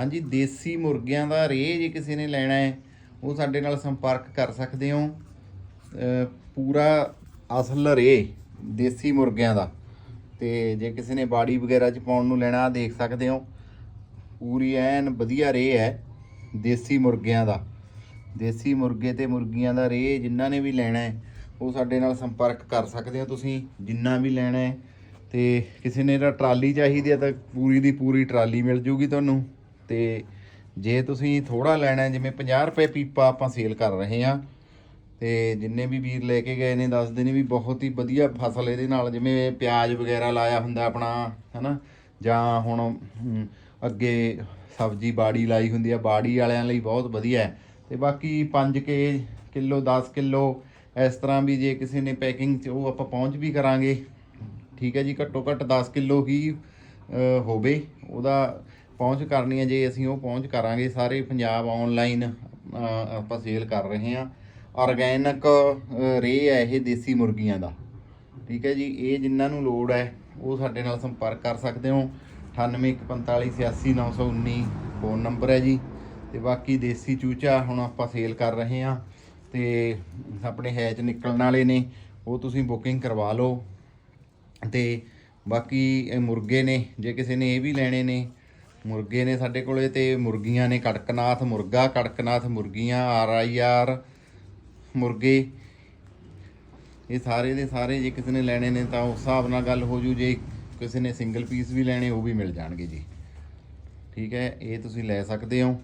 ਹਾਂਜੀ, ਦੇਸੀ ਮੁਰਗਿਆਂ ਦਾ ਰੇ ਜੇ ਕਿਸੇ ਨੇ ਲੈਣਾ ਹੈ, ਉਹ ਸਾਡੇ ਨਾਲ ਸੰਪਰਕ ਕਰ ਸਕਦੇ ਹੋ। ਪੂਰਾ ਅਸਲ ਰੇ ਦੇਸੀ ਮੁਰਗਿਆਂ ਦਾ। ਤੇ ਜੇ ਕਿਸੇ ਨੇ ਬਾੜੀ ਵਗੈਰਾ ਚ ਪਾਉਣ ਨੂੰ ਲੈਣਾ ਦੇਖ ਸਕਦੇ ਹੋ। ਪੂਰੀ ਐਨ ਵਧੀਆ ਰੇ ਹੈ ਦੇਸੀ ਮੁਰਗਿਆਂ ਦਾ। ਦੇਸੀ ਮੁਰਗੇ ਤੇ ਮੁਰਗੀਆਂ ਦਾ ਰੇ ਜਿਨ੍ਹਾਂ ਨੇ ਵੀ ਲੈਣਾ ਹੈ, ਉਹ ਸਾਡੇ ਨਾਲ ਸੰਪਰਕ ਕਰ ਸਕਦੇ ਹੋ ਤੁਸੀਂ, ਜਿੰਨਾ ਵੀ ਲੈਣਾ ਹੈ। ਤੇ ਕਿਸੇ ਨੇ ਤਾਂ ਟਰਾਲੀ ਚਾਹੀਦੀ ਹੈ ਤਾਂ ਪੂਰੀ ਦੀ ਪੂਰੀ ਟਰਾਲੀ ਮਿਲ ਜੂਗੀ ਤੁਹਾਨੂੰ। ਤੇ ਜੇ ਤੁਸੀਂ ਥੋੜਾ ਲੈਣਾ ਜਿਵੇਂ 50 ਰੁਪਏ ਪੀਪਾ ਆਪਾਂ ਸੇਲ ਕਰ ਰਹੇ ਹਾਂ, ਤੇ ਜਿੰਨੇ ਵੀ ਵੀਰ ਲੈ ਕੇ ਗਏ ਨੇ ਦੱਸਦੇ ਨੇ ਵੀ ਬਹੁਤ ਹੀ ਵਧੀਆ ਫਸਲ ਇਹਦੇ ਨਾਲ, ਜਿਵੇਂ ਪਿਆਜ਼ ਵਗੈਰਾ ਲਾਇਆ ਹੁੰਦਾ ਆਪਣਾ, ਹਨਾ? ਜਾਂ ਹੁਣ ਅੱਗੇ ਸਬਜ਼ੀ ਬਾੜੀ ਲਾਈ ਹੁੰਦੀ ਆ, ਬਾੜੀ ਵਾਲਿਆਂ ਲਈ ਬਹੁਤ ਵਧੀਆ ਹੈ। ਤੇ ਬਾਕੀ 5 ਕੇ ਕਿਲੋ 10 ਕਿਲੋ, ਇਸ ਤਰ੍ਹਾਂ ਵੀ ਜੇ ਕਿਸੇ ਨੇ ਪੈਕਿੰਗ ਚ ਉਹ ਆਪਾਂ ਪਹੁੰਚ ਵੀ ਕਰਾਂਗੇ। ਠੀਕ ਹੈ ਜੀ, ਘੱਟੋ ਘੱਟ 10 ਕਿਲੋ ਹੀ ਹੋਵੇ। ਉਹਦਾ ਪਹੁੰਚ ਕਰਨੀ ਹੈ ਜੇ ਅਸੀਂ ਉਹ ਪਹੁੰਚ ਕਰਾਂਗੇ, ਸਾਰੇ ਪੰਜਾਬ ਆਨਲਾਈਨ ਆਪਾਂ ਸੇਲ ਕਰ ਰਹੇ ਹਾਂ। ਆਰਗੈਨਿਕ ਰੇ ਹੈ ਇਹ ਦੇਸੀ ਮੁਰਗੀਆਂ ਦਾ। ਠੀਕ ਹੈ ਜੀ, ਇਹ ਜਿਨ੍ਹਾਂ ਨੂੰ ਲੋੜ ਹੈ, ਉਹ ਸਾਡੇ ਨਾਲ ਸੰਪਰਕ ਕਰ ਸਕਦੇ ਹੋ। 9845868919 ਫੋਨ ਨੰਬਰ ਹੈ ਜੀ। ਤੇ ਬਾਕੀ ਦੇਸੀ ਚੂਚਾ ਹੁਣ ਆਪਾਂ ਸੇਲ ਕਰ ਰਹੇ ਹਾਂ। ਤੇ ਆਪਣੇ ਹੈਚ ਨਿਕਲਣ ਵਾਲੇ ਨੇ, ਉਹ ਤੁਸੀਂ ਬੁਕਿੰਗ ਕਰਵਾ ਲਓ। ਤੇ ਬਾਕੀ ਮੁਰਗੇ ਨੇ, ਜੇ ਕਿਸੇ ਨੇ ਇਹ ਵੀ ਲੈਣੇ ਨੇ ਮੁਰਗੇ ਨੇ ਸਾਡੇ ਕੋਲੇ ਤੇ ਮੁਰਗੀਆਂ ਨੇ ਕੜਕਨਾਥ ਮੁਰਗਾ, ਕੜਕਨਾਥ ਮੁਰਗੀਆਂ, ਆਰ ਆਈ ਆਰ, ਮੁਰਗੇ। ਇਹ ਸਾਰੇ ਦੇ ਸਾਰੇ ਜੇ ਕਿਸੇ ਨੇ ਲੈਣੇ ਨੇ ਤਾਂ ਉਸ ਹਿਸਾਬ ਨਾਲ ਗੱਲ ਹੋ ਜੂ, ਜੇ ਕਿਸੇ ਨੇ ਸਿੰਗਲ ਪੀਸ ਵੀ ਲੈਣੇ, ਉਹ ਵੀ ਮਿਲ ਜਾਣਗੇ ਜੀ। ਠੀਕ ਹੈ, ਇਹ ਤੁਸੀਂ ਲੈ ਸਕਦੇ ਹੋ।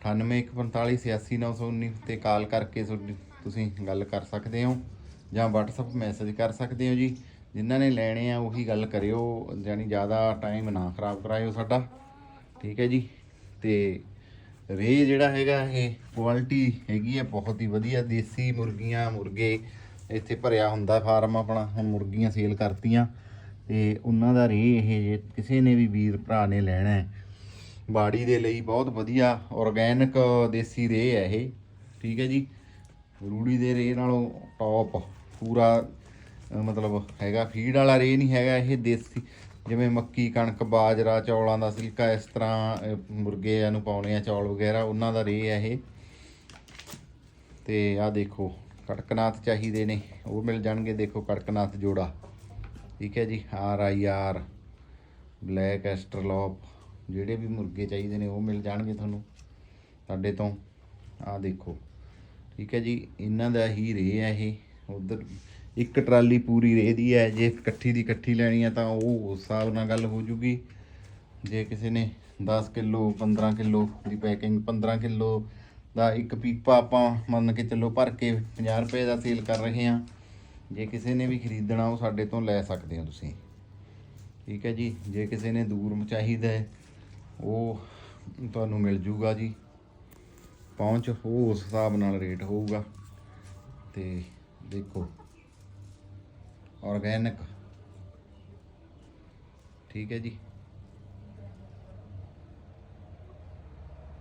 9814486919 ਤੇ ਕਾਲ ਕਰਕੇ ਤੁਹਾਡੀ ਤੁਸੀਂ ਗੱਲ ਕਰ ਸਕਦੇ ਹੋ ਜਾਂ WhatsApp ਮੈਸੇਜ ਕਰ ਸਕਦੇ ਹੋ ਜੀ। ਜਿਨ੍ਹਾਂ ਨੇ ਲੈਣੇ ਆ ਉਹੀ ਗੱਲ ਕਰਿਓ, ਯਾਨੀ ਜ਼ਿਆਦਾ ਟਾਈਮ ਨਾ ਖਰਾਬ ਕਰਾਇਓ ਸਾਡਾ। ਠੀਕ ਹੈ ਜੀ? ਤੇ ਰੇ ਜਿਹੜਾ ਹੈਗਾ, ਇਹ ਕੁਆਲਿਟੀ ਹੈਗੀ ਹੈ ਬਹੁਤ ਹੀ ਵਧੀਆ। ਦੇਸੀ ਮੁਰਗੀਆਂ, ਮੁਰਗੇ ਇੱਥੇ ਭਰਿਆ ਹੁੰਦਾ ਫਾਰਮ ਆਪਣਾ, ਹੁਣ ਮੁਰਗੀਆਂ ਸੇਲ ਕਰਤੀਆਂ। ਤੇ ਉਹਨਾਂ ਦਾ ਰੇ ਇਹ ਜੇ ਕਿਸੇ ਨੇ ਵੀ ਵੀਰ ਭਰਾ ਨੇ ਲੈਣਾ ਹੈ, ਬਾੜੀ ਦੇ ਲਈ ਬਹੁਤ ਵਧੀਆ ਆਰਗੈਨਿਕ ਦੇਸੀ ਰੇ ਹੈ ਇਹ। ਠੀਕ ਹੈ ਜੀ? ਰੂੜੀ ਦੇ ਰੇ ਨਾਲੋਂ ਟੌਪ ਪੂਰਾ ਮਤਲਬ ਹੈਗਾ ਫੀਡ ਵਾਲਾ ਰੇ ਨਹੀਂ ਹੈਗਾ ਇਹ ਦੇਸੀ। ਜਿਵੇਂ ਮੱਕੀ ਕਣਕ ਬਾਜਰਾ ਚੌਲਾਂ ਦਾ ਸਿਲਕਾ ਇਸ ਤਰ੍ਹਾਂ ਅਹ, ਮੁਰਗਿਆਂ ਨੂੰ ਪਾਉਣੇ ਆ ਚੌਲ ਵਗੈਰਾ ਉਹਨਾਂ ਦਾ ਰੇ ਹੈ ਇਹ। ਤੇ ਆਹ ਦੇਖੋ ਕੜਕਨਾਥ ਚਾਹੀਦੇ ਨੇ ਉਹ ਮਿਲ ਜਾਣਗੇ ਦੇਖੋ ਕੜਕਨਾਥ ਜੋੜਾ। ਠੀਕ ਹੈ ਜੀ R I R black Australorp ਜਿਹੜੇ ਵੀ ਮੁਰਗੇ ਚਾਹੀਦੇ ਨੇ ਉਹ ਮਿਲ ਜਾਣਗੇ ਤੁਹਾਨੂੰ ਸਾਡੇ ਤੋਂ। ਆਹ ਦੇਖੋ ਠੀਕ ਹੈ ਜੀ ਇਹਨਾਂ ਦਾ ਹੀ ਰੇ ਹੈ ਇਹ ਉਧਰ ਇੱਕ ਟਰਾਲੀ ਪੂਰੀ ਰੇ ਦੀ ਹੈ, ਜੇ ਇਕੱਠੀ ਦੀ ਇਕੱਠੀ ਲੈਣੀ ਹੈ ਤਾਂ ਉਹ ਉਸ ਹਿਸਾਬ ਨਾਲ ਗੱਲ ਹੋ ਜੂਗੀ। ਜੇ ਕਿਸੇ ਨੇ 10 ਕਿਲੋ 15 ਕਿਲੋ ਦੀ ਪੈਕਿੰਗ 15 ਕਿਲੋ ਦਾ ਇੱਕ ਪੀਪਾ ਆਪਾਂ ਮੰਨ ਕੇ ਚੱਲੋ ਭਰ ਕੇ 50 ਰੁਪਏ ਦਾ ਸੇਲ ਕਰ ਰਹੇ ਹਾਂ, ਜੇ ਕਿਸੇ ਨੇ ਵੀ ਖਰੀਦਣਾ ਉਹ ਸਾਡੇ ਤੋਂ ਲੈ ਸਕਦੇ ਹੋ ਤੁਸੀਂ। ਠੀਕ ਹੈ ਜੀ, ਜੇ ਕਿਸੇ ਨੇ ਦੂਰ ਚਾਹੀਦਾ ਉਹ ਤੁਹਾਨੂੰ ਮਿਲ ਜੂਗਾ ਜੀ। ਪਹੁੰਚ, ਉਹ ਉਸ ਹਿਸਾਬ ਨਾਲ ਰੇਟ ਹੋਊਗਾ। ਤੇ ਦੇਖੋ। ਆਰਗੈਨਿਕ ਠੀਕ ਹੈ ਜੀ।